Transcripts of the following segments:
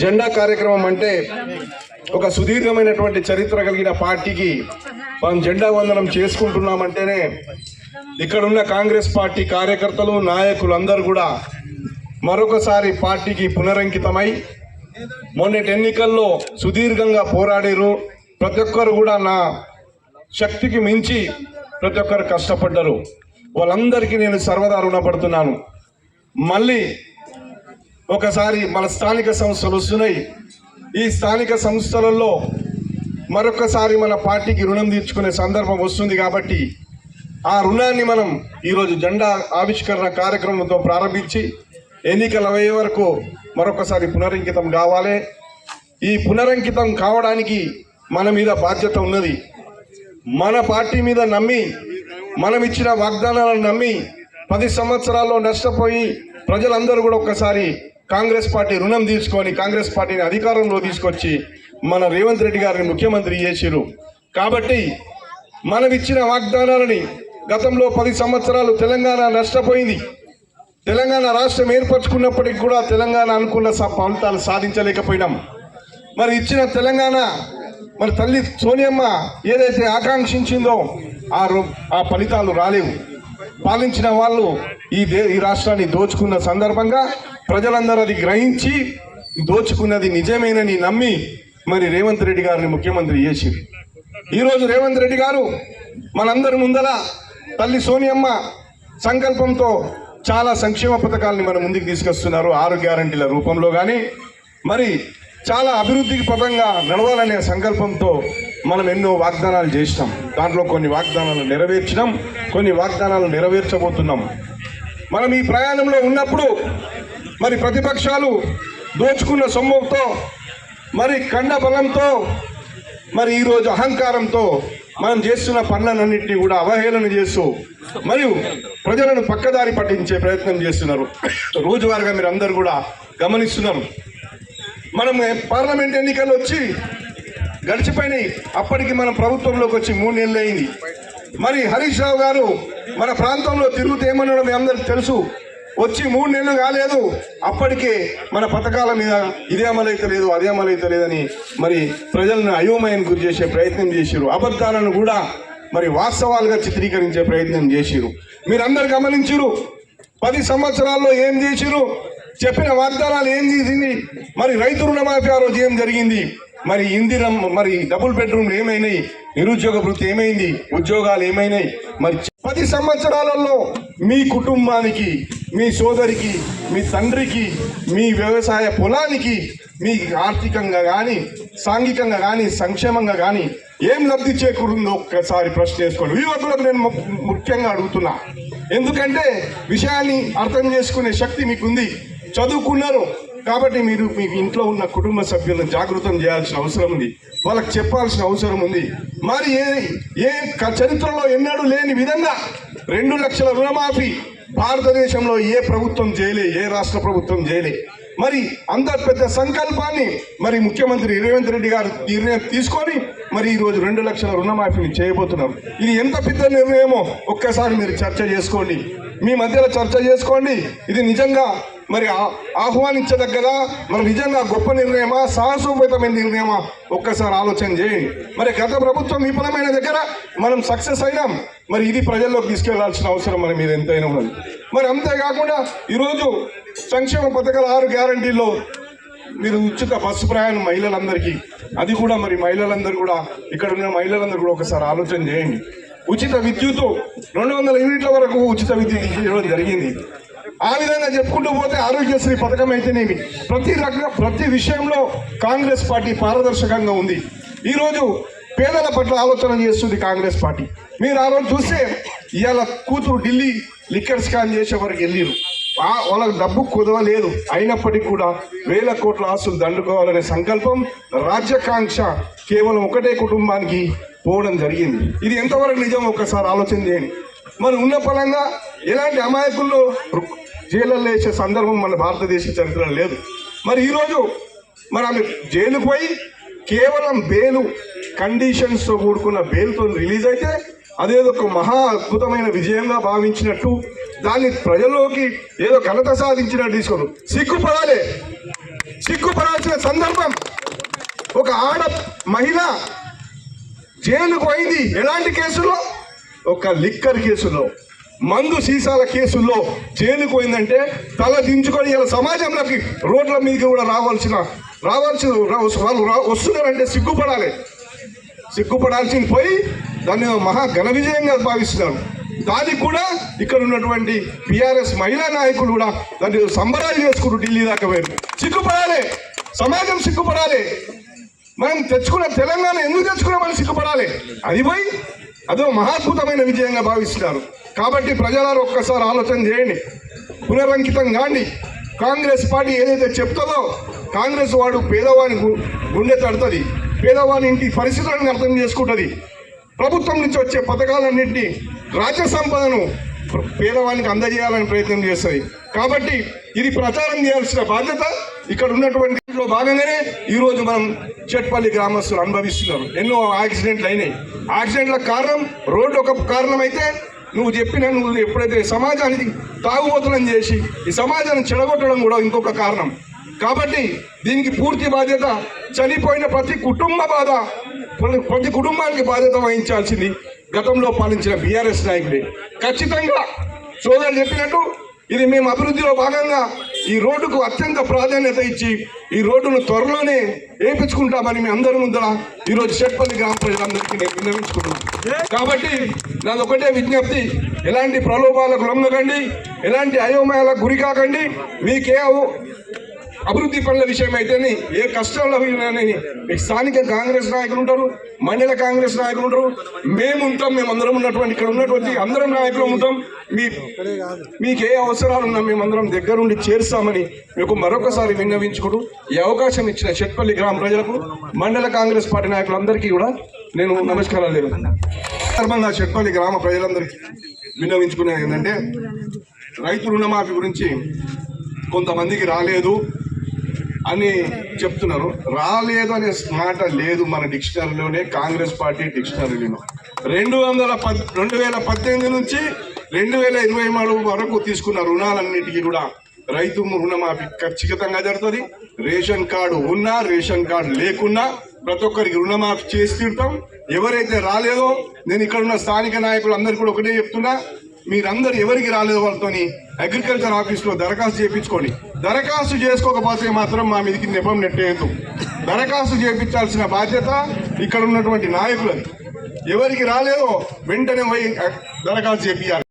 జెండా కార్యక్రమం అంటే ఒక సుదీర్ఘమైనటువంటి చరిత్ర కలిగిన పార్టీకి మనం జెండా వందనం చేసుకుంటున్నామంటేనే ఇక్కడున్న కాంగ్రెస్ పార్టీ కార్యకర్తలు నాయకులు అందరూ కూడా మరొకసారి పార్టీకి పునరంకితమై మొన్నటి ఎన్నికల్లో సుదీర్ఘంగా పోరాడారు. ప్రతి ఒక్కరు కూడా నా శక్తికి మించి ప్రతి ఒక్కరు కష్టపడ్డారు. వాళ్ళందరికీ నేను సర్వదా రుణపడుతున్నాను. మళ్ళీ ఒకసారి మన స్థానిక సంస్థలు వస్తున్నాయి. ఈ స్థానిక సంస్థలలో మరొకసారి మన పార్టీకి రుణం తీర్చుకునే సందర్భం వస్తుంది కాబట్టి ఆ రుణాన్ని మనం ఈరోజు జెండా ఆవిష్కరణ కార్యక్రమంతో ప్రారంభించి ఎన్నికలు అయ్యే వరకు మరొకసారి పునరంకితం కావాలి. ఈ పునరంకితం కావడానికి మన మీద బాధ్యత ఉన్నది. మన పార్టీ మీద నమ్మి మనం ఇచ్చిన వాగ్దానాలను నమ్మి పది సంవత్సరాల్లో నష్టపోయి ప్రజలందరూ కూడా ఒక్కసారి కాంగ్రెస్ పార్టీ రుణం తీసుకొని కాంగ్రెస్ పార్టీని అధికారంలో తీసుకొచ్చి మన రేవంత్ రెడ్డి గారిని ముఖ్యమంత్రి చేసిరు కాబట్టి మనం ఇచ్చిన వాగ్దానాలని గతంలో పది సంవత్సరాలు తెలంగాణ నష్టపోయింది. తెలంగాణ రాష్ట్రం ఏర్పరచుకున్నప్పటికి కూడా తెలంగాణ అనుకున్న స- ఫలితాలు సాధించలేకపోయినాం. మరి ఇచ్చిన తెలంగాణ మరి తల్లి సోనియమ్మ ఏదైతే ఆకాంక్షించిందో ఆ ఆ ఫలితాలు రాలేవు. పాలించిన వాళ్ళు ఈ దే ఈ రాష్ట్రాన్ని దోచుకున్న సందర్భంగా ప్రజలందరూ అది గ్రహించి దోచుకున్నది నిజమేనని నమ్మి మరి రేవంత్ రెడ్డి గారిని ముఖ్యమంత్రి చేసింది. ఈరోజు రేవంత్ రెడ్డి గారు మనందరి ముందర తల్లి సోనియమ్మ సంకల్పంతో చాలా సంక్షేమ పథకాలని మన ముందుకు తీసుకొస్తున్నారు. ఆరు గ్యారంటీల రూపంలో కానీ మరి చాలా అభివృద్ధికి పదంగా నడవాలనే సంకల్పంతో మనం ఎన్నో వాగ్దానాలు చేసినాం. దాంట్లో కొన్ని వాగ్దానాలు నెరవేర్చినాం కొన్ని వాగ్దానాలు నెరవేర్చబోతున్నాం. మనం ఈ ప్రయాణంలో ఉన్నప్పుడు మరి ప్రతిపక్షాలు దోచుకున్న సొమ్ముతో మరి కండబలంతో మరి ఈరోజు అహంకారంతో మనం చేస్తున్న పనులన్నింటినీ కూడా అవహేళన చేస్తూ మరియు ప్రజలను పక్కదారి పట్టించే ప్రయత్నం చేస్తున్నారు. రోజువారీగా మీరు అందరు కూడా గమనిస్తున్నారు మనం పార్లమెంట్ ఎన్నికలు వచ్చి గడిచిపోయినాయి. అప్పటికి మనం ప్రభుత్వంలోకి వచ్చి మూడు నెలలు అయింది. మరి హరీష్ రావు గారు మన ప్రాంతంలో తిరుగుతూ ఏమన్నాడో మీ అందరికి తెలుసు. వచ్చి మూడు నెలలు కాలేదు. అప్పటికే మన పథకాల మీద ఇదే అమలైతలేదు అదే అమలైతలేదని మరి ప్రజలను అయోమయం గురి చేసే ప్రయత్నం చేశారు అబద్ధాలను కూడా మరి వాస్తవాలుగా చిత్రీకరించే ప్రయత్నం చేసిరు మీరందరు గమనించరు పది సంవత్సరాల్లో ఏం చేసిరు చెప్పిన వాగ్దానాలు ఏం చేసింది? మరి రైతు రుణమాఫీ ఆ రోజు ఏం జరిగింది? మరి ఇందిరం మరి డబుల్ బెడ్రూమ్లు ఏమైనాయి? నిరుద్యోగ వృత్తి ఏమైంది? ఉద్యోగాలు ఏమైనాయి? మరి పది సంవత్సరాలలో మీ కుటుంబానికి మీ సోదరికి మీ తండ్రికి మీ వ్యవసాయ పొలానికి మీ ఆర్థికంగా కానీ సాంఘికంగా కానీ సంక్షేమంగా కానీ ఏం లబ్ధి చేకూరుందో ఒక్కసారి ప్రశ్న చేసుకోండి యువకులకు నేను ము- ముఖ్యంగా అడుగుతున్నా. ఎందుకంటే విషయాన్ని అర్థం చేసుకునే శక్తి మీకుంది. చదువుకున్నారు. కాబట్టి మీరు మీ ఇంట్లో ఉన్న కుటుంబ సభ్యులను జాగృతం చేయాల్సిన అవసరం ఉంది. వాళ్ళకి చెప్పాల్సిన అవసరం ఉంది. మరి ఏ ఏ చరిత్రలో ఎన్నడూ లేని విధంగా రెండు లక్షల రుణమాఫీ భారతదేశంలో ఏ ప్రభుత్వం చేయలే ఏ రాష్ట్ర ప్రభుత్వం చేయలే. మరి అంత పెద్ద సంకల్పాన్ని మరి ముఖ్యమంత్రి రేవంత్ రెడ్డి గారు నిర్ణయం తీసుకొని మరి ఈరోజు రెండు లక్షల రుణమాఫీని చేయబోతున్నారు. ఇది ఎంత పెద్ద నిర్ణయమో ఒక్కసారి మీరు చర్చ చేసుకోండి. మీ మధ్యలో చర్చ చేసుకోండి. ఇది నిజంగా మరి ఆ- ఆహ్వానించదగ్గదా? మరి నిజంగా గొప్ప నిర్ణయమా? సాహసోపేతమైన నిర్ణయమా? ఒక్కసారి ఆలోచన చేయండి. మరి గత ప్రభుత్వం విఫలమైన దగ్గర మనం సక్సెస్ అయినాం. మరి ఇది ప్రజల్లోకి తీసుకెళ్ళాల్సిన అవసరం మన మీద ఎంతైనా ఉన్నది. మరి అంతేకాకుండా ఈరోజు సంక్షేమ పథకాల ఆరు గ్యారంటీల్లో మీరు ఉచిత బస్సు ప్రయాణం మహిళలందరికీ అది కూడా మరి మహిళలందరూ కూడా ఇక్కడ ఉన్న మహిళలందరూ కూడా ఒకసారి ఆలోచన చేయండి. ఉచిత విద్యుత్ రెండు వందల యూనిట్ల వరకు ఉచిత విద్యుత్ ఇవ్వడం జరిగింది. ఆ విధంగా చెప్పుకుంటూ పోతే ఆరోగ్యశ్రీ పథకం అయితేనేమి? ప్రతి రకం ప్రతి విషయంలో కాంగ్రెస్ పార్టీ పారదర్శకంగా ఉంది. ఈరోజు పేదల పట్ల ఆలోచన చేస్తుంది కాంగ్రెస్ పార్టీ. మీరు ఆ రోజు చూస్తే ఇవాళ కూతురు ఢిల్లీ లిక్కర్ స్కాన్ చేసే వరకు వెళ్ళిరు. వాళ్ళకు డబ్బు కుదవలేదు అయినప్పటికీ కూడా వేల కోట్ల ఆస్తులు దండుకోవాలనే సంకల్పం రాజ్యాకాంక్ష కేవలం ఒకటే కుటుంబానికి పోవడం జరిగింది. ఇది ఎంతవరకు నిజం ఒక్కసారి ఆలోచన చేయండి. మరి ఉన్న పరంగా ఎలాంటి అమాయకుల్లో జైళ్ళల్లో వేసే సందర్భం మన భారతదేశ చరిత్రలో లేదు. మరి ఈరోజు మరి ఆమె జైలుకు పోయి కేవలం బెయిల్ కండిషన్స్తో కూడుకున్న బెయిల్తో రిలీజ్ అయితే అదేదో ఒక మహా అద్భుతమైన విజయంగా భావించినట్టు దాన్ని ప్రజల్లోకి ఏదో ఘనత సాధించినట్టు తీసుకోరు సిగ్గుపడాలి. సిగ్గుపడాల్సిన సందర్భం. ఒక ఆడ మహిళ జైలుకు పోయింది. ఎలాంటి కేసులో? ఒక లిక్కర్ కేసులో. మందు సీసాల కేసుల్లో జైలుకు పోయిందంటే తల దించుకొని ఇలా సమాజంలోకి రోడ్ల మీదకి కూడా రావాల్సిన రావాల్సిన వాళ్ళు వస్తున్నారంటే సిగ్గుపడాలి. సిగ్గుపడాల్సింది పోయి దాన్ని మహా ఘన విజయంగా భావిస్తున్నాను దానికి కూడా ఇక్కడ ఉన్నటువంటి బీఆర్ఎస్ మహిళా నాయకులు కూడా దాన్ని సంబరాలు చేసుకుంటూ ఢిల్లీ దాకా పోయారు. సిగ్గుపడాలి. సమాజం సిగ్గుపడాలి. మనం తెచ్చుకున్న తెలంగాణ ఎందుకు తెచ్చుకున్నామని సిగ్గుపడాలి. అది పోయి అదో మహాద్భుతమైన విజయంగా భావిస్తున్నారు. కాబట్టి ప్రజలారు ఒక్కసారి ఆలోచన చేయండి. పునరంకితం కాండి. కాంగ్రెస్ పార్టీ ఏదైతే చెప్తుందో కాంగ్రెస్ వాడు పేదవాని గుండె తడుతుంది. పేదవాని ఇంటి పరిస్థితులను అర్థం చేసుకుంటుంది. ప్రభుత్వం నుంచి వచ్చే పథకాలన్నింటినీ రాజ్య సంపదను పేదవానికి అందజేయాలని ప్రయత్నం చేస్తుంది. కాబట్టి ఇది ప్రచారం చేయాల్సిన బాధ్యత. ఇక్కడ ఉన్నటువంటి లో భాగంగానే ఈరోజు మనం చెట్పల్లి గ్రామస్తులు అనుభవిస్తున్నారు. ఎన్నో యాక్సిడెంట్లు అయినాయి. యాక్సిడెంట్ల కారణం రోడ్డు ఒక కారణం అయితే నువ్వు చెప్పిన నువ్వు ఎప్పుడైతే సమాజానికి తాగుబోతులను చేసి ఈ సమాజాన్ని చెడగొట్టడం కూడా ఇంకొక కారణం. కాబట్టి దీనికి పూర్తి బాధ్యత చనిపోయిన ప్రతి కుటుంబ బాధ ప్రతి- ప్రతి కుటుంబానికి బాధ్యత వహించాల్సింది గతంలో పాలించిన బీఆర్ఎస్ నాయకుడే. ఖచ్చితంగా సోదరులు చెప్పినట్టు ఇది మేము అభివృద్ధిలో భాగంగా ఈ రోడ్డుకు అత్యంత ప్రాధాన్యత ఇచ్చి ఈ రోడ్డును త్వరలోనే వేయించుకుంటామని మీ అందరి ముందర ఈరోజు చెట్పల్లి గ్రామ ప్రజలందరికీ నేను విన్నవించుకున్నాను కాబట్టి నాది ఒకటే విజ్ఞప్తి ఎలాంటి ప్రలోభాలకు లొంగకండి ఎలాంటి అయోమయాలకు గురి కాకండి మీకే అభివృద్ధి పనుల విషయం అయితేనే ఏ కష్టాల్లో మీకు స్థానిక కాంగ్రెస్ నాయకులు ఉంటారు మండల కాంగ్రెస్ నాయకులు ఉంటారు. మేము ఉంటాం మేము అందరం ఉన్నటువంటి ఇక్కడ ఉన్నటువంటి అందరం నాయకులు ఉంటాం. మీ మీకు ఏ అవసరాలు ఉన్నా మేమందరం దగ్గరుండి చేరుస్తామని మీకు మరొకసారి విన్నవించుకుంటూ ఈ అవకాశం ఇచ్చిన చెట్పల్లి గ్రామ ప్రజలకు మండల కాంగ్రెస్ పార్టీ నాయకులందరికీ కూడా నేను నమస్కారాలు లేదు సందర్భంగా చెట్పల్లి గ్రామ ప్రజలందరికీ విన్నవించుకునేది ఏంటంటే రైతు రుణమాఫీ గురించి కొంతమందికి రాలేదు. అని చెప్తున్నారు. రాలేదు అనే మాట లేదు మన డిక్షనరీలోనే కాంగ్రెస్ పార్టీ డిక్షనరీలో రెండు వందల పద్ రెండు వేల పద్దెనిమిది నుంచి రెండు వేల ఇరవై మూడు వరకు తీసుకున్న రుణాలన్నిటికీ కూడా రైతు రుణమాఫీ ఖచ్చితంగా జరుగుతుంది. రేషన్ కార్డు ఉన్నా రేషన్ కార్డు లేకున్నా ప్రతి ఒక్కరికి రుణమాఫీ చేసి తీరుతాం. ఎవరైతే రాలేదో నేను ఇక్కడ ఉన్న స్థానిక నాయకులు అందరికీ కూడా ఒకటే చెప్తున్నా మీరందరూ ఎవరికి రాలేదు వాళ్ళతోని అగ్రికల్చర్ ఆఫీస్లో దరఖాస్తు చేయించుకోండి. దరఖాస్తు చేసుకోకపోతే మాత్రం మా మీదకి నెపం నెట్టేయద్దు. దరఖాస్తు చేయించాల్సిన బాధ్యత ఇక్కడ ఉన్నటువంటి నాయకులది. ఎవరికి రాలేదో వెంటనే పోయి దరఖాస్తు చేపించాలి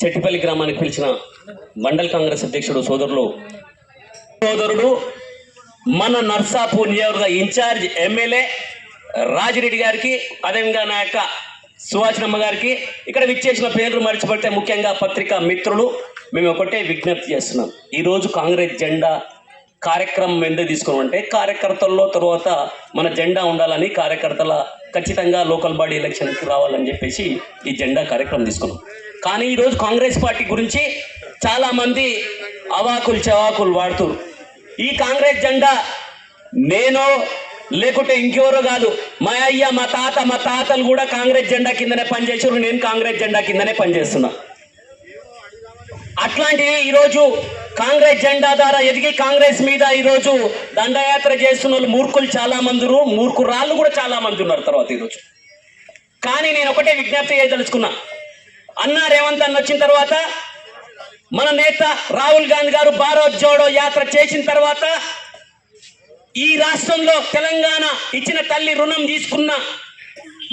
సెట్టిపల్లి గ్రామానికి పిలిచిన మండల్ కాంగ్రెస్ అధ్యక్షుడు సోదరులు సోదరుడు మన నర్సాపూర్ నియోజకవర్గ ఇన్ఛార్జ్ ఎమ్మెల్యే రాజిరెడ్డి గారికి అదేవిధంగా నా యొక్క సువాసనమ్మ గారికి ఇక్కడ విచ్చేసిన పేర్లు మర్చిపెడితే ముఖ్యంగా పత్రికా మిత్రులు మేము ఒకటే విజ్ఞప్తి చేస్తున్నాం. ఈరోజు కాంగ్రెస్ జెండా కార్యక్రమం ఎందుకు తీసుకున్నామంటే కార్యకర్తల్లో తర్వాత మన జెండా ఉండాలని కార్యకర్తల ఖచ్చితంగా లోకల్ బాడీ ఎలక్షన్కి రావాలని చెప్పేసి ఈ జెండా కార్యక్రమం తీసుకున్నాం. కానీ ఈరోజు కాంగ్రెస్ పార్టీ గురించి చాలామంది అవాకులు చవాకులు వాడుతున్నారు. ఈ కాంగ్రెస్ జెండా నేను లేకుంటే ఇంకెవరో కాదు. మా అయ్య మా తాత మా తాతలు కూడా కాంగ్రెస్ జెండా కిందనే పనిచేసారు నేను కాంగ్రెస్ జెండా కిందనే పనిచేస్తున్నా. అట్లాంటివి ఈరోజు కాంగ్రెస్ జెండా ద్వారా ఎదిగి కాంగ్రెస్ మీద ఈరోజు దండయాత్ర చేస్తున్న వాళ్ళు మూర్ఖులు చాలా మంది మూర్ఖురాళ్ళు కూడా చాలా మంది ఉన్నారు తర్వాత ఈరోజు. కానీ నేను ఒకటే విజ్ఞప్తి చేయదలుచుకున్నా. అన్న రేవంత్ అన్న వచ్చిన తర్వాత మన నేత రాహుల్ గాంధీ గారు భారత్ జోడో యాత్ర చేసిన తర్వాత ఈ రాష్ట్రంలో తెలంగాణ ఇచ్చిన తల్లి రుణం తీసుకున్న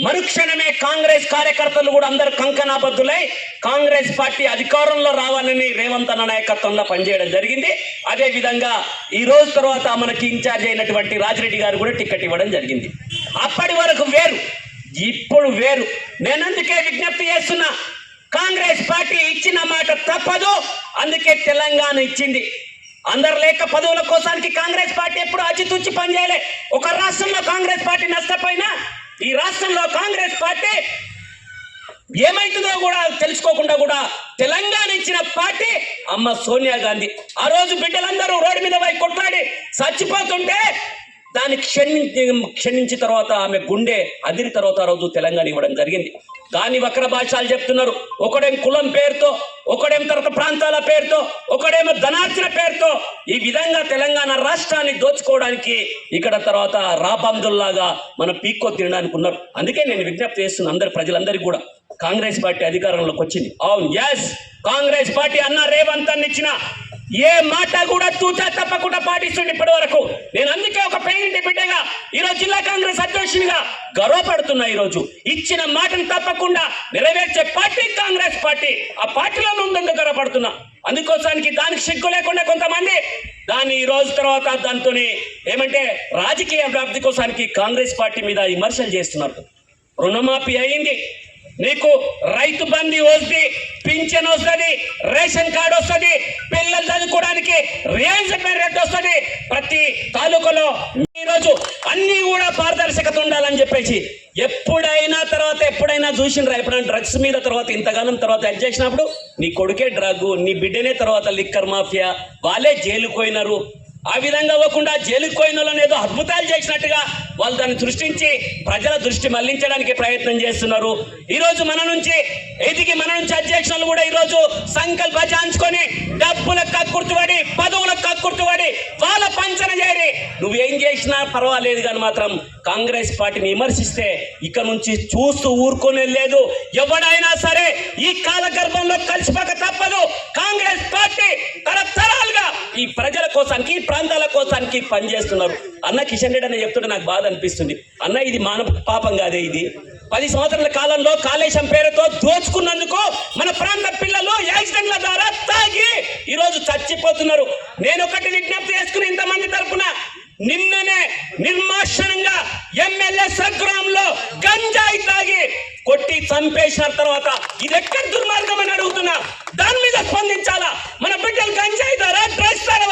మరుక్షణమే కాంగ్రెస్ కార్యకర్తలు కూడా అందరు కంకణాబద్ధులై కాంగ్రెస్ పార్టీ అధికారంలో రావాలని రేవంత్ అన్న నాయకత్వంలో పనిచేయడం జరిగింది. అదే విధంగా ఈ రోజు తర్వాత మనకి ఇన్ఛార్జ్ అయినటువంటి రాజిరెడ్డి గారు కూడా టికెట్ ఇవ్వడం జరిగింది. అప్పటి వరకు వేరు ఇప్పుడు వేరు. నేను అందుకే విజ్ఞప్తి చేస్తున్నా కాంగ్రెస్ పార్టీ ఇచ్చిన మాట తప్పదు అందుకే తెలంగాణ ఇచ్చింది. అందరు లేక పదవుల కోసానికి కాంగ్రెస్ పార్టీ ఎప్పుడు అచితూచి పనిచేయలే. ఒక రాష్ట్రంలో కాంగ్రెస్ పార్టీ నష్టపోయినా ఈ రాష్ట్రంలో కాంగ్రెస్ పార్టీ ఏమైతుందో కూడా తెలుసుకోకుండా కూడా తెలంగాణ ఇచ్చిన పార్టీ అమ్మ సోనియా గాంధీ. ఆ రోజు బిడ్డలందరూ రోడ్డు మీద పోయి కొట్లాడి చచ్చిపోతుంటే దాన్ని క్షమించి క్షమించిన తర్వాత ఆమె గుండె అదిరి తర్వాత రోజు తెలంగాణ ఇవ్వడం జరిగింది. దాన్ని వక్ర భాషలు చెప్తున్నారు. ఒకడేం కులం పేరుతో ఒకడేం తర్వాత ప్రాంతాల పేరుతో ఒకడేమో ధనార్జన పేరుతో ఈ విధంగా తెలంగాణ రాష్ట్రాన్ని దోచుకోవడానికి ఇక్కడ తర్వాత రాబందుల్లాగా మన పీక్కో తినడానికి ఉన్నారు. అందుకే నేను విజ్ఞప్తి చేస్తున్న అందరి ప్రజలందరికీ కూడా. కాంగ్రెస్ పార్టీ అధికారంలోకి వచ్చింది. అవును ఎస్ కాంగ్రెస్ పార్టీ అన్న రేవంత్ ఇచ్చిన ఏ మాట కూడా తూచా తప్పకుండా పాటిస్తుంది ఇప్పటి వరకు నేను అందుకే ఒక పేరింటి బిడ్డగా ఈరోజు జిల్లా కాంగ్రెస్ అధ్యక్షునిగా గర్వపడుతున్నా ఈరోజు. ఇచ్చిన మాటను తప్పకుండా నెరవేర్చే పార్టీ కాంగ్రెస్ పార్టీ. ఆ పార్టీలో ఉందని గర్వపడుతున్నా. అందుకోసానికి దానికి సిగ్గు లేకుండా కొంతమంది దాన్ని ఈ రోజు తర్వాత దాంతో ఏమంటే రాజకీయ అభివృద్ధి కోసానికి కాంగ్రెస్ పార్టీ మీద విమర్శలు చేస్తున్నారు. రుణమాఫీ అయింది. నీకు రైతు బంది వస్తుంది పింఛన్ వస్తుంది రేషన్ కార్డు వస్తుంది పిల్లలు చదువుకోవడానికి రియాయితీ రేట్ వస్తుంది. ప్రతి తాలూకాలో ఈరోజు అన్ని కూడా పారదర్శకత ఉండాలని చెప్పేసి ఎప్పుడైనా తర్వాత ఎప్పుడైనా చూసినరా ఎప్పుడైనా డ్రగ్స్ మీద తర్వాత ఇంతగానం తర్వాత హెల్ప్ చేసినప్పుడు నీ కొడుకే డ్రగ్ నీ బిడ్డనే తర్వాత లిక్కర్ మాఫియా వాళ్ళే జైలుకు పోయినారు. ఆ విధంగా అవ్వకుండా జైలుకు పోయిన వాళ్ళని ఏదో అద్భుతాలు చేసినట్టుగా వాళ్ళు దాన్ని సృష్టించి ప్రజల దృష్టి మళ్ళించడానికి ప్రయత్నం చేస్తున్నారు. ఈ రోజు మన నుంచి ఎదిగి మన నుంచి అధ్యక్షులు కూడా ఈ రోజు సంకల్ప చాంచుకొని డబ్బులకు కక్కుర్తుబడి పదవులకు కక్కుర్తుబడి వాళ్ళ పంచ నువ్వేం చేసినా పర్వాలేదు కానీ మాత్రం కాంగ్రెస్ పార్టీని విమర్శిస్తే ఇక నుంచి చూస్తూ ఊరుకునే లేదు ఎవడైనా సరే ఈ కాలగర్భంలో కలిసిపోక తప్పదు. కాంగ్రెస్ పార్టీ తరతరాలుగా ఈ ప్రజల కోసానికి ఈ ప్రాంతాల కోసానికి పనిచేస్తున్నారు. అన్న కిషన్ రెడ్డి అన్న చెప్తుంటే నాకు బాధ అనిపిస్తుంది. అన్న ఇది మానవ పాపం కాదే ఇది? పది సంవత్సరాల కాలంలో కాళేశం పేరుతో దోచుకున్నందుకు మన ప్రాంత పిల్లలు యాక్సిడెంట్ల ద్వారా తాగి ఈరోజు చచ్చిపోతున్నారు. నేను ఒకటి విజ్ఞప్తి చేసుకుని ఇంతమంది తరపున నిన్ననే నిర్మాషణంగా ఎమ్మెల్యే సగ్రామంలో గంజాయి తాగి కొట్టి చంపేసిన తర్వాత. ఇది ఎక్కడ దుర్మార్గం అని అడుగుతున్నా. దాని మీద స్పందించాలా? మన బిడ్డలు గంజాయి ద్వారా డ్రగ్స్ ద్వారా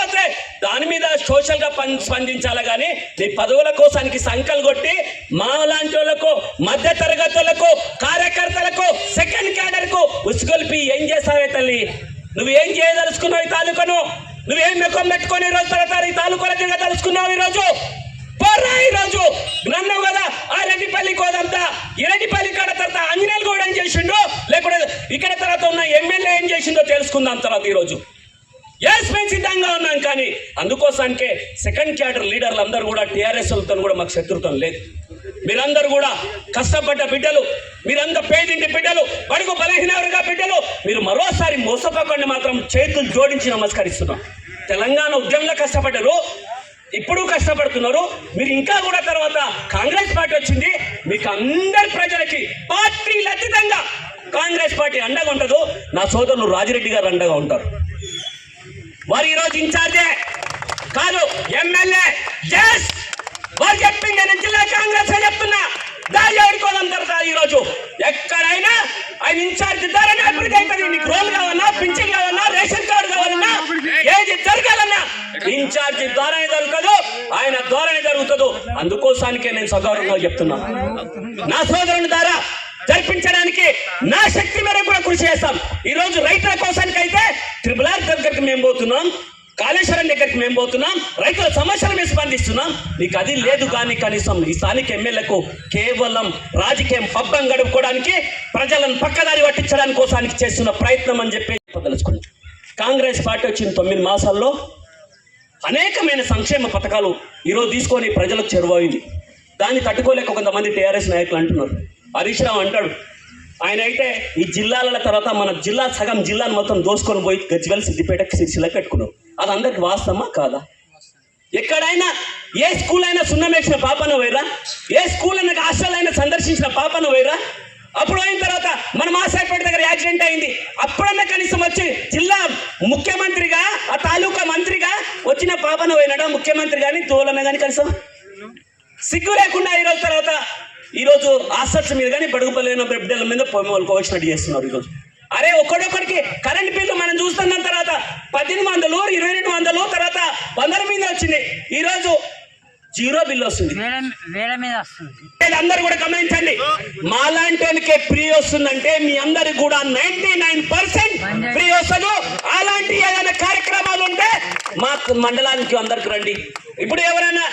దాని మీద సోషల్గా స్పందించాలా కానీ నీ పదవుల కోసానికి సంకలు కొట్టి మా లాంటి వాళ్ళకు మధ్య తరగతులకు కార్యకర్తలకు సెకండ్ క్యాడర్కు ఉసుగొల్పి ఏం చేస్తావే తల్లి? నువ్వేం చేయదలుచుకున్నావు ఈ తాలూకాను? నువ్వేం మెక్కం పెట్టుకొని ఈ రోజు తర్వాత ఈ తాలూకాల తిరగదలుచుకున్నావు ఈ రోజు పోరా ఈ రోజు నన్ను కదా ఆ రెడ్డిపల్లి కోదంతా ఈ రెడ్డిపల్లి కాడ తర్వాత అంజనేయులు కూడా ఏం చేసిండో? లేకుంటే ఇక్కడ తర్వాత ఉన్న ఎమ్మెల్యే ఏం చేసిందో తెలుసుకుందాం తర్వాత ఈరోజు. ఎస్ మేము సిద్ధంగా ఉన్నాం కానీ అందుకోసానికే సెకండ్ క్యాడర్ లీడర్లు అందరూ కూడా టీఆర్ఎస్తో కూడా మాకు శత్రుత్వం లేదు. మీరందరూ కూడా కష్టపడ్డ బిడ్డలు మీరందరూ పేదింటి బిడ్డలు బడుగు బలహీనవర్గా బిడ్డలు మీరు మరోసారి మోసపోకండి మాత్రం చేతులు జోడించి నమస్కరిస్తున్నాం. తెలంగాణ ఉద్యమంలో కష్టపడ్డారు ఇప్పుడు కష్టపడుతున్నారు. మీరు ఇంకా కూడా తర్వాత కాంగ్రెస్ పార్టీ వచ్చింది మీకు అందరి ప్రజలకి పార్టీలు అతీతంగా కాంగ్రెస్ పార్టీ అండగా ఉండదు నా సోదరులు రాజిరెడ్డి గారు అండగా ఉంటారు. వారు ఈరోజు ఇన్ఛార్జే కాదు ఎమ్మెల్యే జస్ వారు చెప్పింది నేను జిల్లా కాంగ్రెస్ చెప్తున్నా. దారి ఆడుకోదాం తర్వాత ఈరోజు. ఎక్కడైనా ఆయన ఇన్ఛార్జ్ ఇద్దారని అభివృద్ధి అవుతుంది నీకు రోల్ కావాలన్నా పింఛన్ కావాలన్నా రేషన్ కార్డు కావాలన్నా ఏది జరగాలన్నా ఇన్ఛార్జ్ ద్వారానే జరుగుతుంది ఆయన ద్వారానే జరుగుతుంది అందుకోసానికే నేను సగౌరవంగా చెప్తున్నాను నా సోదరుని ద్వారా జరిపించడానికి నా శక్తి మేరకు కూడా కృషి చేస్తాం. ఈ రోజు రైతుల కోసానికైతే అయితే ఆర్ దగ్గరికి మేము పోతున్నాం. కాళేశ్వరం దగ్గరికి మేము పోతున్నాం. రైతుల సమస్యలు మేము స్పందిస్తున్నాం. నీకు అది లేదు కానీ కనీసం ఈ స్థానిక ఎమ్మెల్యేకు కేవలం రాజకీయం పబ్బం గడుపుకోవడానికి ప్రజలను పక్కదారి పట్టించడానికి కోసానికి చేస్తున్న ప్రయత్నం అని చెప్పి చెప్పదలుచుకుంది కాంగ్రెస్ పార్టీ వచ్చిన తొమ్మిది మాసాల్లో అనేకమైన సంక్షేమ పథకాలు ఈరోజు తీసుకొని ప్రజలకు చేరువైంది. దాన్ని తట్టుకోలేక కొంతమంది టీఆర్ఎస్ నాయకులు అంటున్నారు. హరీష్ రావు అంటాడు ఆయన అయితే ఈ జిల్లాల తర్వాత మన జిల్లా సగం జిల్లాను మొత్తం దోసుకొని పోయి గజ్వెల్ సిద్దిపేట సిరిసిల్ల కట్టుకున్నారు అది అందరికి వాస్తవమా కాదా? ఎక్కడైనా ఏ స్కూల్ అయినా సున్నం వేసిన పాపన వైరా ఏ స్కూల్ అయినా హాస్టల్ అయినా సందర్శించిన పాపన వైరా అప్పుడు అయిన తర్వాత మన మాసాపేట దగ్గర యాక్సిడెంట్ అయింది. అప్పుడన్నా కనీసం వచ్చి జిల్లా ముఖ్యమంత్రిగా ఆ తాలూకా మంత్రిగా వచ్చిన పాపన పోయినాడా? ముఖ్యమంత్రి కానీ తోలన కానీ కనీసం? సిగ్గు లేకుండా ఈరోజు తర్వాత ఈరోజు హాస్టల్స్ మీద కానీ బడుగుపల్లిన బిడ్డల మీద పొమ్మలకు వచ్చినట్టు చేస్తున్నారు ఈరోజు. అరే ఒక్కడొక్కడికి కరెంట్ బిల్లు మనం చూస్తున్న తర్వాత పద్దెనిమిది వందలు ఇరవై రెండు వందలు తర్వాత వందల మీద వచ్చింది. ఈరోజు జీరో బిల్ వస్తుంది. అందరూ కూడా గమనించండి. మాలాంటి వాళ్ళకే ఫ్రీ వస్తుందంటే మీ అందరికి కూడా నైన్టీ నైన్ పర్సెంట్ ఫ్రీ వస్తుంది. అలాంటి ఏదైనా కార్యక్రమాలు ఉంటే మా మండలానికి అందరికి రండి. ఇప్పుడు ఎవరైనా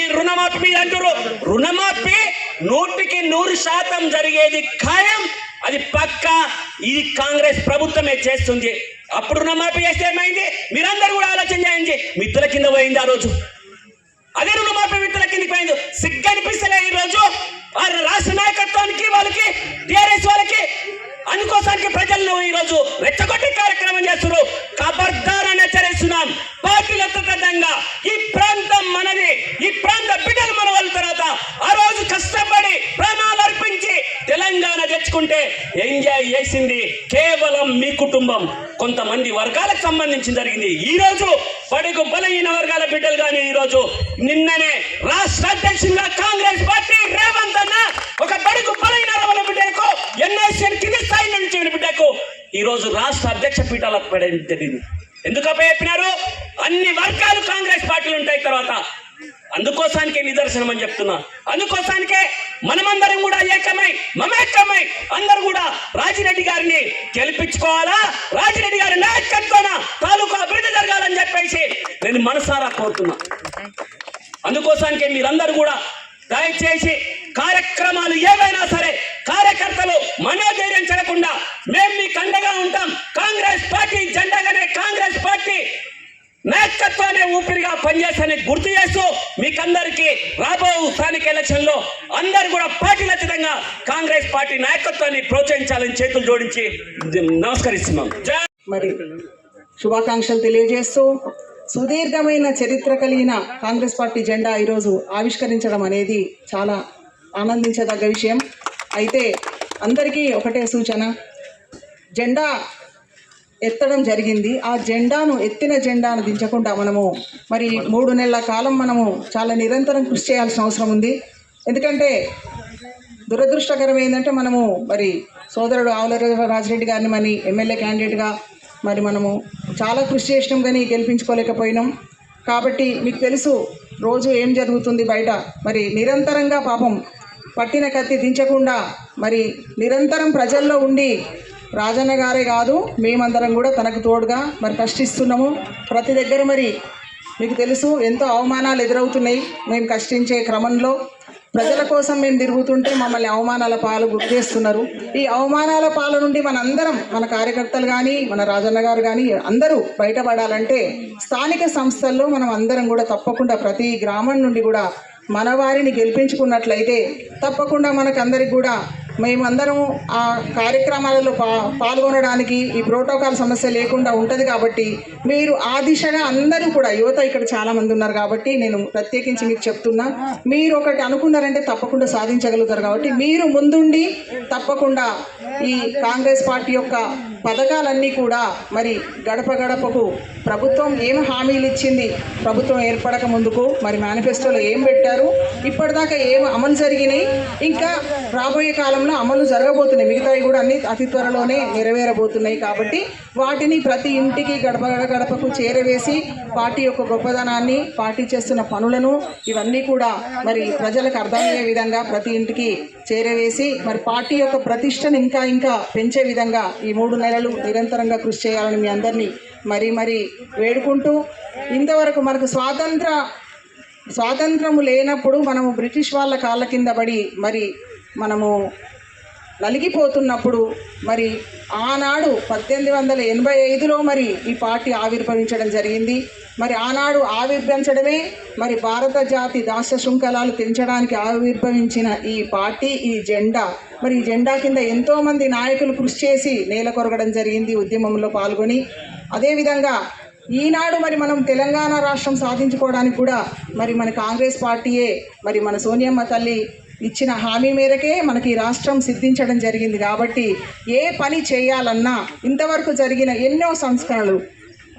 ఈ రుణమాఫీ మీద అంటారు రుణమాఫీ నూటికి నూరు శాతం జరిగేది ఖాయం. అది పక్క. ఇది కాంగ్రెస్ ప్రభుత్వమే చేస్తుంది. అప్పుడు రుణమాఫీ చేస్తే ఏమైంది? మీరందరూ కూడా ఆలోచన చేయండి. మిత్రుల కింద పోయింది ఆ రోజు. అదే రుణమాఫీ మిత్రుల కింద పోయింది. సిగ్గు అనిపిస్తలే ఈ రోజు. వారి రాష్ట్ర నాయకత్వానికి వాళ్ళకి టిఆర్ఎస్ వాళ్ళకి అనుకోసానికి ప్రజలను ఈ రోజు కార్యక్రమం చేస్తున్నారు. కబర్దార్ అని హెచ్చరిస్తున్నాం. పార్టీలతో పెద్దంగా ఈ ప్రాంతం మనది. ఈ ప్రాంత బిడ్డలు మన వాళ్ళ తర్వాత. ఆ రోజు కష్టపడి ప్రాణాలు అర్పించి తెలంగాణ తెచ్చుకుంటే ఎంజాయ్ చేసింది కేవలం మీ కుటుంబం. కొంతమంది వర్గాలకు సంబంధించి జరిగింది. ఈ రోజు బడుగు బలహీన వర్గాల బిడ్డలు కానీ ఈ రోజు నిన్ననే రాష్ట్ర అధ్యక్షులుగా కాంగ్రెస్ పార్టీ రేవంత్ అన్న ఒక బడుగు బలహీన వర్గాల బిడ్డకు ఎన్ఎస్ఎన్ కింది స్థాయి నుంచి బిడ్డకు ఈ రోజు రాష్ట్ర అధ్యక్ష పీఠాలకు పడేది జరిగింది ఎందుకు చెప్పినారు? అన్ని వర్గాలు కాంగ్రెస్ పార్టీలు ఉంటాయి తర్వాత అందుకోసానికే నిదర్శనం అని చెప్తున్నా. అందుకోసానికే మనమందరం కూడా ఏకమై మమేకమై అందరు కూడా రాజిరెడ్డి గారిని గెలిపించుకోవాలా? రాజిరెడ్డి గారి నాయకత్వాన తాలూకా అభివృద్ధి జరగాలని చెప్పేసి నేను మనసారా కోరుతున్నా. అందుకోసానికే మీరందరూ కూడా దయచేసి కార్యక్రమాలు ఏవైనా సరే కార్యకర్తలు మనోధైర్యం చెడకుండా మేము మీకు అండగా ఉంటాం. కాంగ్రెస్ పార్టీ జెండాగానే కాంగ్రెస్ పార్టీ నాయకత్వాన్ని ఊపిరిగా పనిచేస్తానని గుర్తు చేస్తూ మీకందరికీ రాబో స్థానిక ఎలక్షన్లో అందరు కూడా పార్టీ ఖచ్చితంగా కాంగ్రెస్ పార్టీ నాయకత్వాన్ని ప్రోత్సహించాలని చేతులు జోడించి నమస్కరిస్తున్నాం. మరి శుభాకాంక్షలు తెలియజేస్తూ సుదీర్ఘమైన చరిత్ర కలిగిన కాంగ్రెస్ పార్టీ జెండా ఈరోజు ఆవిష్కరించడం అనేది చాలా ఆనందించదగ్గ విషయం. అయితే అందరికీ ఒకటే సూచన జెండా ఎత్తడం జరిగింది. ఆ జెండాను ఎత్తిన జెండాను దించకుండా మనము మరి మూడు నెలల కాలం మనము చాలా నిరంతరం కృషి చేయాల్సిన అవసరం ఉంది. ఎందుకంటే దురదృష్టకరం ఏంటంటే మనము మరి సోదరుడు ఆవుల రాజిరెడ్డి గారిని మరి ఎమ్మెల్యే క్యాండిడేట్గా మరి మనము చాలా కృషి చేసినాం కానీ గెలిపించుకోలేకపోయినాం. కాబట్టి మీకు తెలుసు రోజు ఏం జరుగుతుంది బయట. మరి నిరంతరంగా పాపం పట్టిన కత్తి దించకుండా మరి నిరంతరం ప్రజల్లో ఉండి రాజన్న గారే కాదు మేమందరం కూడా తనకు తోడుగా మరి కష్టిస్తున్నాము. ప్రతి దగ్గర మరి మీకు తెలుసు ఎంతో అవమానాలు ఎదురవుతున్నాయి. మేము కష్టించే క్రమంలో ప్రజల కోసం మేము తిరుగుతుంటే మమ్మల్ని అవమానాల పాలు గుర్తు చేస్తున్నారు. ఈ అవమానాల పాల నుండి మనందరం మన కార్యకర్తలు కానీ మన రాజన్న గారు కానీ అందరూ బయటపడాలంటే స్థానిక సంస్థల్లో మనం అందరం కూడా తప్పకుండా ప్రతి గ్రామం నుండి కూడా మన వారిని గెలిపించుకున్నట్లయితే తప్పకుండా మనకందరికి కూడా మేమందరం ఆ కార్యక్రమాలలో పా పాల్గొనడానికి ఈ ప్రోటోకాల్ సమస్య లేకుండా ఉంటుంది కాబట్టి మీరు ఆ దిశగా అందరూ కూడా యువత ఇక్కడ చాలా మంది ఉన్నారు కాబట్టి నేను ప్రత్యేకించి మీకు చెప్తున్నా మీరు ఒకటి అనుకున్నారంటే తప్పకుండా సాధించగలుగుతారు కాబట్టి మీరు ముందుండి తప్పకుండా ఈ కాంగ్రెస్ పార్టీ యొక్క పథకాలన్నీ కూడా మరి గడప గడపకు ప్రభుత్వం ఏం హామీలు ఇచ్చింది ప్రభుత్వం ఏర్పడక ముందుకు మరి మేనిఫెస్టోలో ఏం పెట్టారు ఇప్పటిదాకా ఏం అమలు జరిగినాయి ఇంకా రాబోయే కాలంలో అమలు జరగబోతున్నాయి. మిగతావి కూడా అన్ని అతి త్వరలోనే నెరవేరబోతున్నాయి కాబట్టి వాటిని ప్రతి ఇంటికి గడప గడపకు చేరవేసి పార్టీ యొక్క గొప్పదనాన్ని పార్టీ చేస్తున్న పనులను ఇవన్నీ కూడా మరి ప్రజలకు అర్థమయ్యే విధంగా ప్రతి ఇంటికి చేరవేసి మరి పార్టీ యొక్క ప్రతిష్టను ఇంకా ఇంకా పెంచే విధంగా ఈ మూడు నెలలు నిరంతరంగా కృషి చేయాలని మీ అందరినీ మరి మరి వేడుకుంటూ ఇంతవరకు మనకు స్వాతంత్ర స్వాతంత్రము లేనప్పుడు మనము బ్రిటిష్ వాళ్ళ కాళ్ళ కింద పడి మరి మనము నలిగిపోతున్నప్పుడు మరి ఆనాడు పద్దెనిమిది వందల ఎనభై ఐదులో మరి ఈ పార్టీ ఆవిర్భవించడం జరిగింది. మరి ఆనాడు ఆవిర్భవించడమే మరి భారత జాతి దాస్య శృంఖలాలు తెంచడానికి ఆవిర్భవించిన ఈ పార్టీ ఈ జెండా. మరి ఈ జెండా కింద ఎంతోమంది నాయకులు కృషి చేసి నేల కొరగడం జరిగింది ఉద్యమంలో పాల్గొని. అదేవిధంగా ఈనాడు మరి మనం తెలంగాణ రాష్ట్రం సాధించుకోవడానికి కూడా మరి మన కాంగ్రెస్ పార్టీయే మరి మన సోనియమ్మ తల్లి ఇచ్చిన హామీ మేరకే మనకి ఈ రాష్ట్రం సిద్ధించడం జరిగింది కాబట్టి ఏ పని చేయాలన్నా ఇంతవరకు జరిగిన ఎన్నో సంస్కరణలు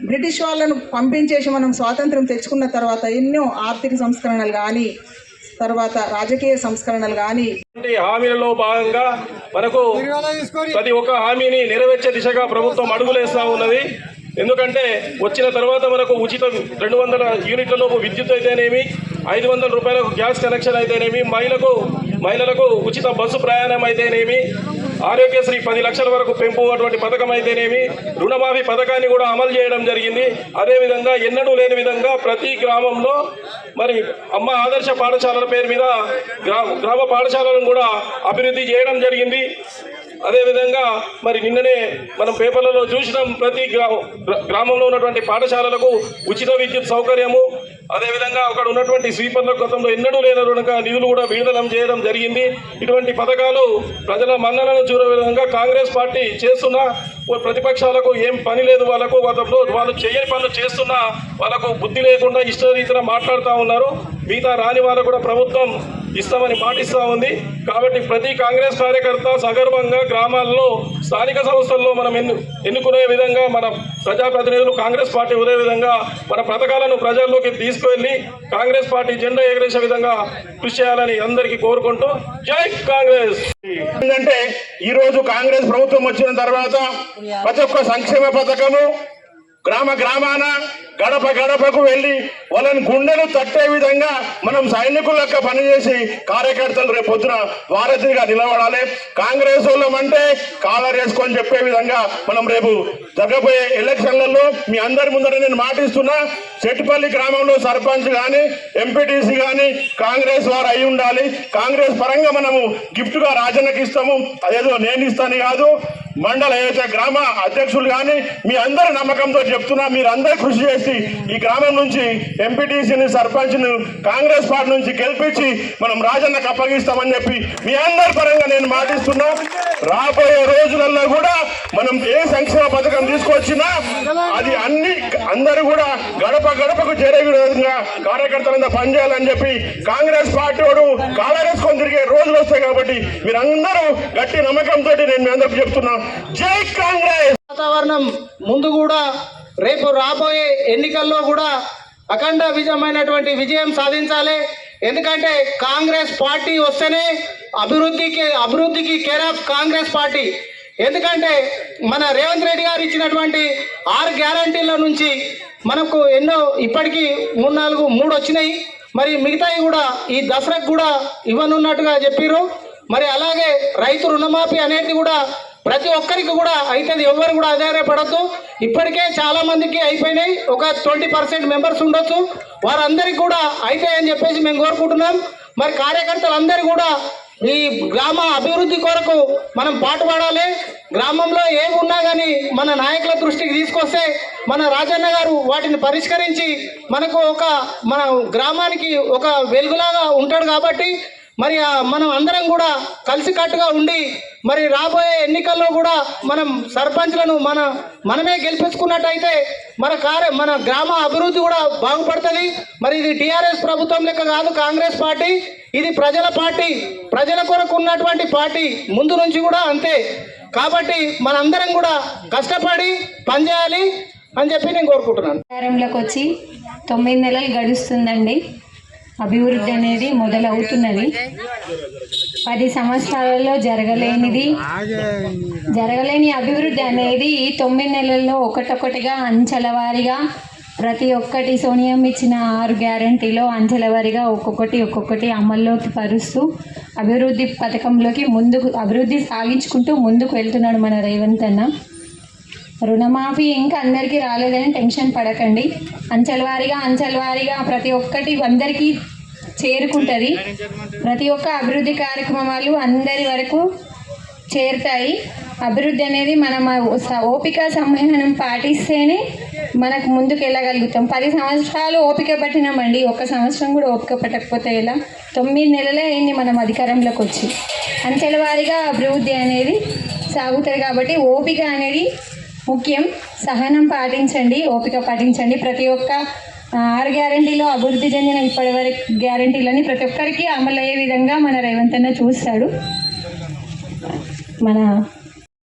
బ్రిటిష్ వాళ్ళను పంపించేసి మనం స్వాతంత్రం తెచ్చుకున్న తర్వాత ఎన్నో ఆర్థిక సంస్కరణలు కానీ తర్వాత రాజకీయ సంస్కరణలు కానీ హామీలలో భాగంగా మనకు ప్రతి ఒక్క హామీని నెరవేర్చే దిశగా ప్రభుత్వం అడుగులేస్తా ఉన్నది. ఎందుకంటే వచ్చిన తర్వాత మనకు ఉచిత రెండు వందల యూనిట్లలోపు విద్యుత్ అయితేనేమి ఐదు వందల రూపాయలకు గ్యాస్ కనెక్షన్ అయితేనేమి మహిళకు మహిళలకు ఉచిత బస్సు ప్రయాణం అయితేనేమి ఆరోగ్యశ్రీ పది లక్షల వరకు పెంపు అటువంటి పథకం అయితేనేమి రుణమాఫీ పథకాన్ని కూడా అమలు చేయడం జరిగింది. అదేవిధంగా ఎన్నడూ లేని విధంగా ప్రతి గ్రామంలో మరి అమ్మ ఆదర్శ పాఠశాలల పేరు మీద గ్రామ పాఠశాలను కూడా అభివృద్ధి చేయడం జరిగింది. అదేవిధంగా మరి నిన్ననే మనం పేపర్లలో చూసినాం ప్రతి గ్రా- గ్రామంలో ఉన్నటువంటి పాఠశాలలకు ఉచిత విద్యుత్ సౌకర్యము అదేవిధంగా అక్కడ ఉన్నటువంటి స్వీపర్ల గతంలో ఎన్నడూ లేనటువంటి నిధులు కూడా విడుదల చేయడం జరిగింది. ఇటువంటి పథకాలు ప్రజల మన్ననను చూడే విధంగా కాంగ్రెస్ పార్టీ చేస్తున్న ప్రతిపక్షాలకు ఏం పని లేదు వాళ్ళకు వాళ్ళతో వాళ్ళు చేయని పనులు చేస్తున్నా వాళ్ళకు బుద్ధి లేకుండా ఇష్టరీతిన మాట్లాడుతూ ఉన్నారు. మిగతా రాని వాళ్ళకు కూడా ప్రభుత్వం ఇస్తామని మాటిస్తూ ఉంది. కాబట్టి ప్రతి కాంగ్రెస్ కార్యకర్త సగర్వంగా గ్రామాల్లో స్థానిక సంస్థల్లో మనం ఎన్ను ఎన్నుకునే విధంగా మన ప్రజాప్రతినిధులు కాంగ్రెస్ పార్టీ ఉదే విధంగా మన పథకాలను ప్రజల్లోకి తీసుకువెళ్ళి కాంగ్రెస్ పార్టీ జెండా ఎగరేసే విధంగా కృషి చేయాలని అందరికీ కోరుకుంటూ జై కాంగ్రెస్! ఏంటంటే ఈరోజు కాంగ్రెస్ ప్రభుత్వం వచ్చిన తర్వాత ప్రతి ఒక్క సంక్షేమ పథకము గ్రామ గ్రామాన గడప గడపకు వెళ్ళి వాళ్ళని గుండెలు తట్టే విధంగా మనం సైనికుల లెక్క పనిచేసి కార్యకర్తలు రేపు పొద్దున వారధిగా నిలబడాలి. కాంగ్రెస్ వాళ్ళమంటే కాలర్ వేసుకొని చెప్పే విధంగా మనం రేపు జరగబోయే ఎలక్షన్లలో మీ అందరి ముందర నేను మాటిస్తున్నా చెట్టుపల్లి గ్రామంలో సర్పంచ్ కానీ ఎంపీటీసీ కానీ కాంగ్రెస్ వారు అయి ఉండాలి. కాంగ్రెస్ పరంగా మనము గిఫ్ట్గా రాజన్నకి ఇస్తాము అదేదో నేను ఇస్తాను కాదు. మండల ఏదైతే గ్రామ అధ్యక్షులు కానీ మీ అందరి నమ్మకంతో చెప్తున్నా మీరు కృషి చేసి ఈ గ్రామం నుంచి ఎంపీటీసీని సర్పంచ్ను కాంగ్రెస్ పార్టీ నుంచి గెలిపించి మనం రాజన్నకు అప్పగిస్తామని చెప్పి మీ అందరి పరంగా నేను మాటిస్తున్నా. రాబోయే రోజులలో కూడా మనం ఏ సంక్షేమ పథకం తీసుకొచ్చినా అది అన్ని అందరూ కూడా గడప గడపకు చేరే విధంగా కార్యకర్తలంతా పనిచేయాలని చెప్పి కాంగ్రెస్ పార్టీ వాడు కాలరేసుకొని తిరిగే రోజులు వస్తాయి కాబట్టి మీరందరూ గట్టి నమ్మకంతో నేను మీ అందరికి చెప్తున్నా. జై కాంగ్రెస్! వాతావరణం ముందు కూడా రేపు రాబోయే ఎన్నికల్లో కూడా అఖండ విజయమైనటువంటి విజయం సాధించాలి. ఎందుకంటే కాంగ్రెస్ పార్టీ వస్తేనే అభివృద్ధికి అభివృద్ధికి కేర్ ఆఫ్ కాంగ్రెస్ పార్టీ. ఎందుకంటే మన రేవంత్ రెడ్డి గారు ఇచ్చినటువంటి ఆరు గ్యారంటీల నుంచి మనకు ఎన్నో ఇప్పటికీ మూడు నాలుగు మూడు వచ్చినాయి. మరి మిగతాయి కూడా ఈ దసరాకు కూడా ఇవ్వనున్నట్టుగా చెప్పారు మరి అలాగే రైతు రుణమాఫీ అనేది కూడా ప్రతి ఒక్కరికి కూడా అవుతుంది ఎవరు కూడా ఆధారపడద్దు. ఇప్పటికే చాలా మందికి అయిపోయినాయి ఒక ట్వంటీ పర్సెంట్ మెంబర్స్ ఉండొచ్చు. వారందరికీ కూడా అవుతాయని చెప్పేసి మేము కోరుకుంటున్నాం. మరి కార్యకర్తలందరూ కూడా ఈ గ్రామ అభివృద్ధి కొరకు మనం పాటుపడాలి. గ్రామంలో ఏమి ఉన్నా కానీ మన నాయకుల దృష్టికి తీసుకొస్తే మన రాజన్న గారు వాటిని పరిష్కరించి మనకు ఒక మన గ్రామానికి ఒక వెలుగులాగా ఉంటాడు కాబట్టి మరి మనం అందరం కూడా కలిసికట్టుగా ఉండి మరి రాబోయే ఎన్నికల్లో కూడా మనం సర్పంచ్లను మన మనమే గెలిపించుకున్నట్టయితే మన కార్య మన గ్రామ అభివృద్ధి కూడా బాగుపడుతుంది. మరి ఇది టీఆర్ఎస్ ప్రభుత్వం లెక్క కాదు కాంగ్రెస్ పార్టీ. ఇది ప్రజల పార్టీ ప్రజల కొరకు ఉన్నటువంటి పార్టీ ముందు నుంచి కూడా అంతే. కాబట్టి మనందరం కూడా కష్టపడి పనిచేయాలి అని చెప్పి నేను కోరుకుంటున్నాను. అధికారంలోకి వచ్చి తొమ్మిది నెలలు గడుస్తుందండి. అభివృద్ధి అనేది మొదలవుతున్నది. పది సంవత్సరాలలో జరగలేనిది జరగలేని అభివృద్ధి అనేది ఈ తొమ్మిది నెలల్లో ఒకటొకటిగా అంచెల వారీగా ప్రతి ఒక్కటి సోనియం ఇచ్చిన ఆరు గ్యారంటీలో అంచెల వారీగా ఒక్కొక్కటి ఒక్కొక్కటి అమల్లోకి పరుస్తూ అభివృద్ధి పథకంలోకి ముందుకు అభివృద్ధి సాగించుకుంటూ ముందుకు వెళ్తున్నాడు మన రేవంత్ అన్న. రుణమాఫీ ఇంకా అందరికీ రాలేదని టెన్షన్ పడకండి. అంచెల వారీగా అంచెల వారీగా ప్రతి ఒక్కటి అందరికీ చేరుకుంటుంది. ప్రతి ఒక్క అభివృద్ధి కార్యక్రమాలు అందరి వరకు చేరుతాయి. అభివృద్ధి అనేది మనం స- ఓపిక సంహనం పాటిస్తేనే మనకు ముందుకు వెళ్ళగలుగుతాం. పది సంవత్సరాలు ఓపిక పట్టినామండి. ఒక సంవత్సరం కూడా ఓపిక పట్టకపోతే ఎలా? తొమ్మిది నెలలే అయింది మనం అధికారంలోకి వచ్చి. అంచెల వారీగా అభివృద్ధి అనేది సాగుతుంది కాబట్టి ఓపిక అనేది ముఖ్యం. సహనం పాటించండి ఓపిక పాటించండి. ప్రతి ఒక్క ఆరు గ్యారంటీలో అభివృద్ధి చెందిన ఇప్పటివరకు గ్యారంటీలని ప్రతి ఒక్కరికి అమలు అయ్యే విధంగా మన రేవంత్ అన్న చూస్తాడు. మన